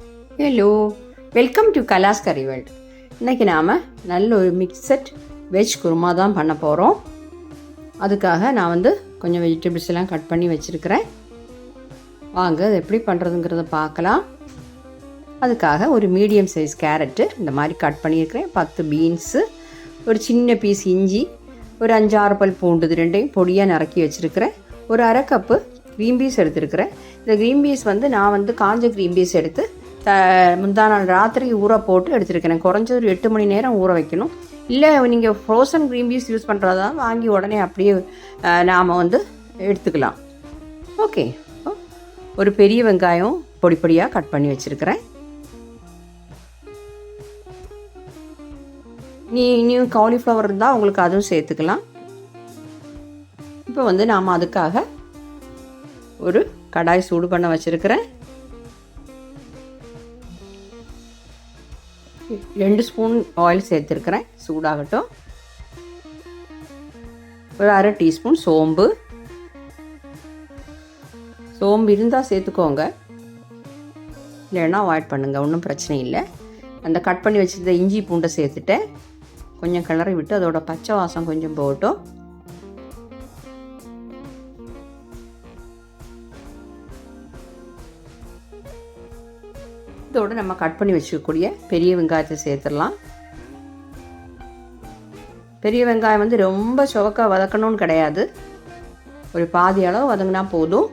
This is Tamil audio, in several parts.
Hello welcome to கலாஸ் Curry World இன்றைக்கி நாம் நல்ல ஒரு மிக்சட் வெஜ் குருமா தான் பண்ண போகிறோம் அதுக்காக நான் வந்து கொஞ்சம் வெஜிடபிள்ஸ் எல்லாம் கட் பண்ணி வச்சுருக்கிறேன். வாங்க அது எப்படி பண்ணுறதுங்கிறத பார்க்கலாம். அதுக்காக ஒரு மீடியம் சைஸ் கேரட்டு இந்த மாதிரி கட் பண்ணியிருக்கிறேன். பத்து பீன்ஸு ஒரு சின்ன பீஸ் இஞ்சி ஒரு அஞ்சாறு பல் பூண்டு இது ரெண்டையும் பொடியாக நறுக்கி வச்சுருக்கிறேன். ஒரு அரை கப்பு க்ரீன் பீஸ் எடுத்துருக்கிறேன். இந்த க்ரீன் பீஸ் வந்து நான் வந்து காஞ்ச க்ரீன் பீஸ் எடுத்து த முந்தா நாள் ராத்திரி ஊற போட்டு எடுத்துருக்கிறேன். குறைஞ்சது ஒரு எட்டு மணி நேரம் ஊற வைக்கணும். இல்லை நீங்கள் ஃப்ரோசன் க்ரீன் பீஸ் யூஸ் பண்ணுறதா வாங்கி உடனே அப்படியே நாம் வந்து எடுத்துக்கலாம். ஓகே ஒரு பெரிய வெங்காயம் பொடி பொடியாக கட் பண்ணி வச்சுருக்கிறேன். நீ இனியும் காலிஃப்ளவர் இருந்தால் உங்களுக்கு அதுவும் சேர்த்துக்கலாம். இப்போ வந்து நாம் அதுக்காக ஒரு கடாய் சூடு பண்ண வச்சுருக்கிறேன். ரெண்டு ஸ்பூன் ஆயில் சேர்த்துருக்குறேன் சூடாகட்டும். ஒரு அரை டீஸ்பூன் சோம்பு. சோம்பு இருந்தால் சேர்த்துக்கோங்க. இல்லைன்னா அவாய்ட் பண்ணுங்கள் ஒன்றும் பிரச்சனை இல்லை. அந்த கட் பண்ணி வச்சுருந்த இஞ்சி பூண்டை சேர்த்துட்டேன். கொஞ்சம் கிளறி விட்டு அதோட பச்சை வாசம் கொஞ்சம் போகட்டும். இதோடு நம்ம கட் பண்ணி வச்சுக்கக்கூடிய பெரிய வெங்காயத்தை சேர்த்துடலாம். பெரிய வெங்காயம் வந்து ரொம்ப சுவக்காக வதக்கணும்னு கிடையாது. ஒரு பாதி அளவு வதங்கினா போதும்.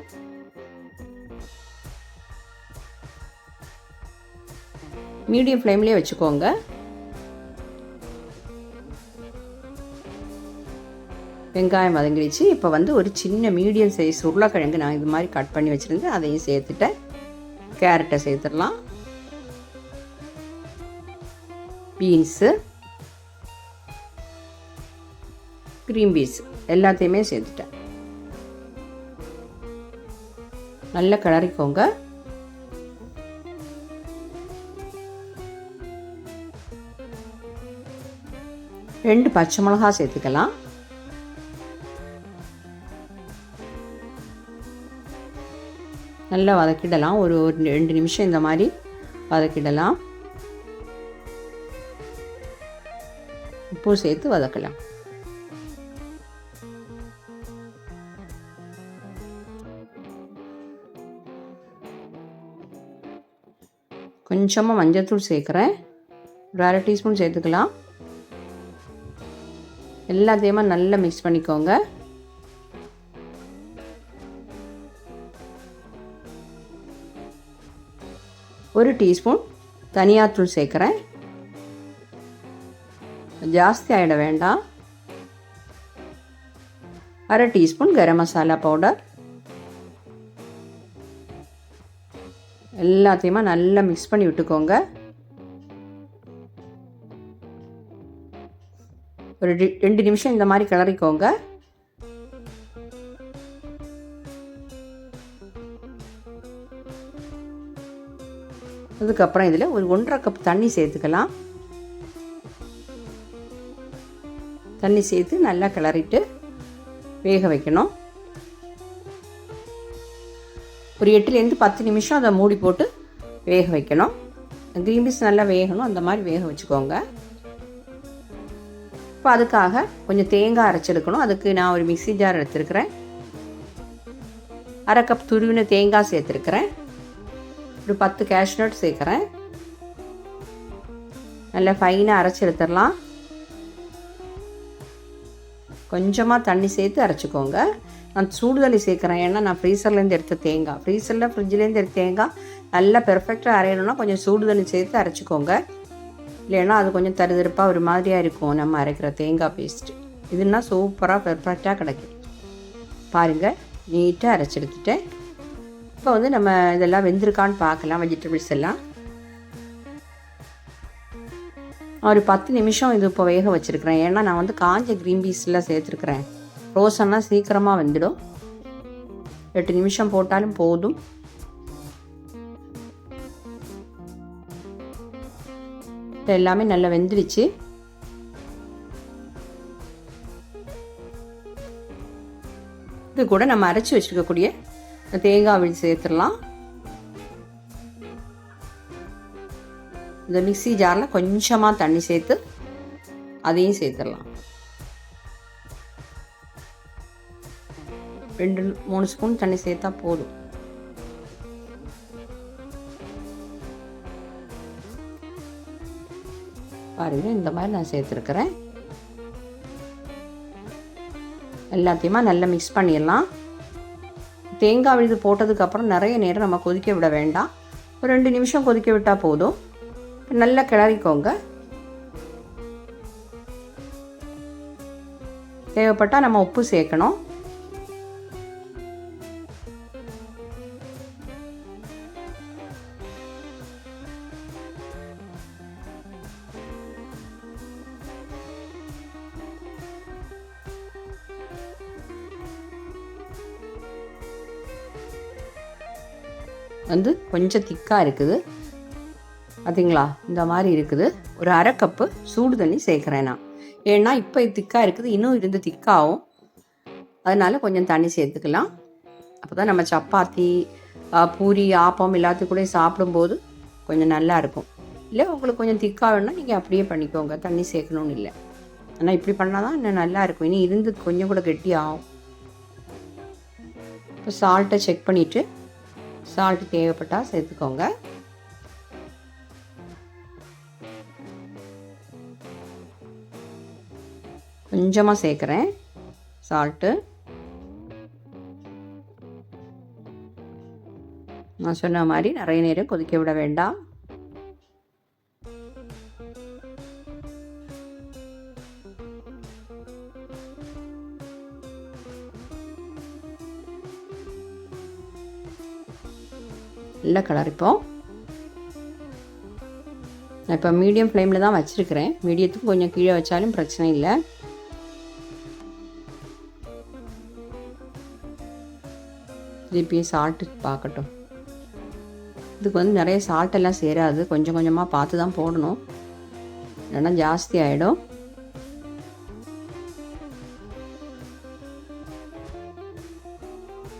மீடியம் ஃப்ளேம்லேயே வச்சுக்கோங்க. வெங்காயம் வதங்கிடுச்சு. இப்போ வந்து ஒரு சின்ன மீடியம் சைஸ் உருளைக்கிழங்கு நான் இது மாதிரி கட் பண்ணி வச்சுருந்தேன். அதையும் சேர்த்துட்டேன். கேரட்டை சேர்த்துடலாம். பீன்ஸு க்ரீன் பீன்ஸ் எல்லாத்தையுமே சேர்த்துட்டேன். நல்லா கிளறிக்கோங்க. ரெண்டு பச்சை மிளகா சேர்த்துக்கலாம். நல்லா வதக்கிடலாம். ஒரு ஒரு ரெண்டு நிமிஷம் இந்த மாதிரி வதக்கிடலாம். உப்பு சேர்த்து வதக்கலாம். கொஞ்சமாக மஞ்சத்தூள் சேர்க்குறேன். ஒரு அரை டீஸ்பூன் சேர்த்துக்கலாம். எல்லாத்தையுமே நல்லா மிக்ஸ் பண்ணிக்கோங்க. ஒரு டீஸ்பூன் தனியாத்தூள் சேர்க்குறேன். ஜாஸ்தி ஆகிட வேண்டாம் அரை டீஸ்பூன் கரம் மசாலா பவுடர் எல்லாத்தையுமே நல்லா மிக்ஸ் பண்ணி விட்டுக்கோங்க ஒரு ரெண்டு நிமிஷம் இந்த மாதிரி கிளறிக்கோங்க அதுக்கப்புறம் இதில் ஒரு ஒன்றரை கப் தண்ணி சேர்த்துக்கலாம் தண்ணி சேர்த்து நல்லா கிளறிட்டு வேக வைக்கணும். ஒரு எட்டுலேருந்து பத்து நிமிஷம் அதை மூடி போட்டு வேக வைக்கணும். க்ரீன் பீஸ் நல்லா வேகணும். அந்த மாதிரி வேக வச்சுக்கோங்க. இப்போ அதுக்காக கொஞ்சம் தேங்காய் அரைச்செடுக்கணும். அதுக்கு நான் ஒரு மிக்சி ஜார் எடுத்துருக்கிறேன். அரை கப் துருவின தேங்காய் சேர்த்துருக்கிறேன். ஒரு பத்து கேஷ்நட் சேர்க்குறேன். நல்லா ஃபைனாக அரைச்சி எடுத்துடலாம் கொஞ்சமாக தண்ணி சேர்த்து அரைச்சிக்கோங்க. நான் சூடு தண்ணி சேர்க்குறேன். ஏன்னா நான் ஃப்ரீசர்லேருந்து எடுத்த தேங்காய். ஃப்ரீசரில் ஃப்ரிட்ஜ்லேருந்து எடுத்த தேங்காய் நல்லா பெர்ஃபெக்டாக அரையணும்னா கொஞ்சம் சூடுதண்ணி சேர்த்து அரைச்சிக்கோங்க. இல்லைன்னா அது கொஞ்சம் தருதருப்பாக ஒரு மாதிரியாக இருக்கும் நம்ம அரைக்கிற தேங்காய் பேஸ்ட்டு இதுனா சூப்பராக பெர்ஃபெக்டாக கிடைக்கும். பாருங்கள் நீட்டாக அரைச்சி எடுத்துட்டேன். இப்போ வந்து நம்ம இதெல்லாம் வெந்திருக்கான்னு பார்க்கலாம் வெஜிடபிள்ஸ் எல்லாம். ஒரு பத்து நிமிஷம் இது இப்போ வேக வச்சுருக்கிறேன். ஏன்னா நான் வந்து காஞ்ச க்ரீன் பீஸ்லாம் சேர்த்துருக்குறேன். ரோஸெல்லாம் சீக்கிரமாக வெந்துடும். எட்டு நிமிஷம் போட்டாலும் போதும். எல்லாமே நல்லா வெந்துடுச்சு இது கூட நம்ம அரைச்சி வச்சுருக்கக்கூடிய தேங்காய் விழி சேர்த்துடலாம். இந்த மிக்ஸி ஜாரில் கொஞ்சமாக தண்ணி சேர்த்து அதையும் சேர்த்துடலாம். ரெண்டு மூணு ஸ்பூன் தண்ணி சேர்த்தா போதும். பாருங்க இந்த மாதிரி நான் சேர்த்துருக்குறேன். எல்லாத்தையுமா நல்லா மிக்ஸ் பண்ணிடலாம். தேங்காய் விழுது போட்டதுக்கப்புறம் நிறைய நேரம் நம்ம கொதிக்க விட வேண்டாம். ஒரு ரெண்டு நிமிஷம் கொதிக்க விட்டால் போதும். நல்லா கிளறிக்கோங்க. தேவைப்பட்டால் நம்ம உப்பு சேர்க்கணும். வந்து கொஞ்சம் திக்காக இருக்குது. பார்த்தீங்களா இந்த மாதிரி இருக்குது. ஒரு அரை கப்பு சூடு தண்ணி சேர்க்குறேன் நான். ஏன்னா இப்போ திக்காக இருக்குது. இன்னும் இருந்து திக்காகும். அதனால் கொஞ்சம் தண்ணி சேர்த்துக்கலாம். அப்போ தான் நம்ம சப்பாத்தி பூரி ஆப்பம் எல்லாத்துக்கும் கூட சாப்பிடும்போது கொஞ்சம் நல்லா இருக்கும். இல்லை உங்களுக்கு கொஞ்சம் திக்காக வேணும்னா நீங்கள் அப்படியே பண்ணிக்கோங்க. தண்ணி சேர்க்கணும்னு இல்லை. ஆனால் இப்படி பண்ணால் தான் இன்னும் நல்லா இருக்கும். இனி இருந்து கொஞ்சம் கூட கெட்டி ஆகும் இப்போ சால்ட்டை செக் பண்ணிவிட்டு சால்ட் தேவைப்பட்டால் சேர்த்துக்கோங்க. கொஞ்சமாக சேர்க்குறேன். சால்ட்டு நான் சொன்ன மாதிரி நிறைய நேரம் கொதிக்க விட வேண்டாம். நல்லா கலரிப்போம் நான் இப்போ மீடியம் ஃப்ளேமில் தான் வச்சுருக்கிறேன். மீடியத்துக்கு கொஞ்சம் கீழே வச்சாலும் பிரச்சனை இல்லை. திருப்பி சால்ட்டு பார்க்கட்டும். இதுக்கு வந்து நிறைய சால்ட் எல்லாம் சேராது. கொஞ்சம் கொஞ்சமாக பார்த்து தான் போடணும். இல்லைன்னா ஜாஸ்தி ஆகிடும்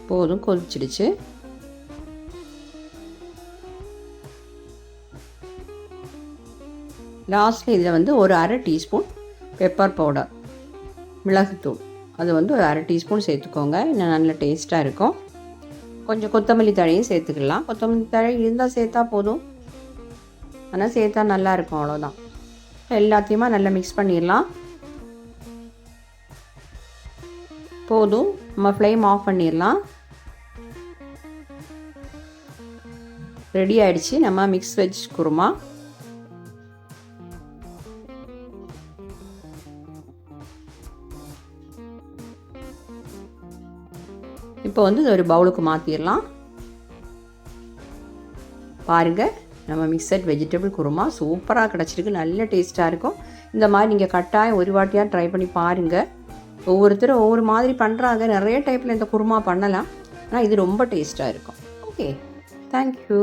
போதும் கொதிச்சிடுச்சு. லாஸ்ட்டில் இதில் வந்து ஒரு அரை டீஸ்பூன் பெப்பர் பவுடர் மிளகுத்தூள். அது வந்து ஒரு அரை டீஸ்பூன் சேர்த்துக்கோங்க. இன்னும் நல்ல டேஸ்ட்டாக இருக்கும். கொஞ்சம் கொத்தமல்லி தழையும் சேர்த்துக்கலாம். கொத்தமல்லி தழை இருந்தால் சேர்த்தா போதும். ஆனால் சேர்த்தா நல்லாயிருக்கும் அவ்வளோதான் எல்லாத்தையுமா நல்லா மிக்ஸ் பண்ணிடலாம். போதும். நம்ம ஃப்ளேம் ஆஃப் பண்ணிடலாம். ரெடி ஆயிடுச்சு. நம்ம மிக்ஸ் வெஜ் குருமா. இப்போ வந்து இதை ஒரு பவுலுக்கு மாற்றிடலாம் பாருங்கள் நம்ம மிக்சட் வெஜிடபிள் குருமா சூப்பராக கிடச்சிருக்கு நல்ல டேஸ்ட்டாக இருக்கும். இந்த மாதிரி நீங்கள் கட்டாயம் ஒரு வாட்டியாக ட்ரை பண்ணி பாருங்கள் ஒவ்வொருத்தரும் ஒவ்வொரு மாதிரி பண்ணுறாங்க நிறைய டைப்பில் இந்த குருமா பண்ணலாம். ஆனால் இது ரொம்ப டேஸ்ட்டாக இருக்கும். Okay thank you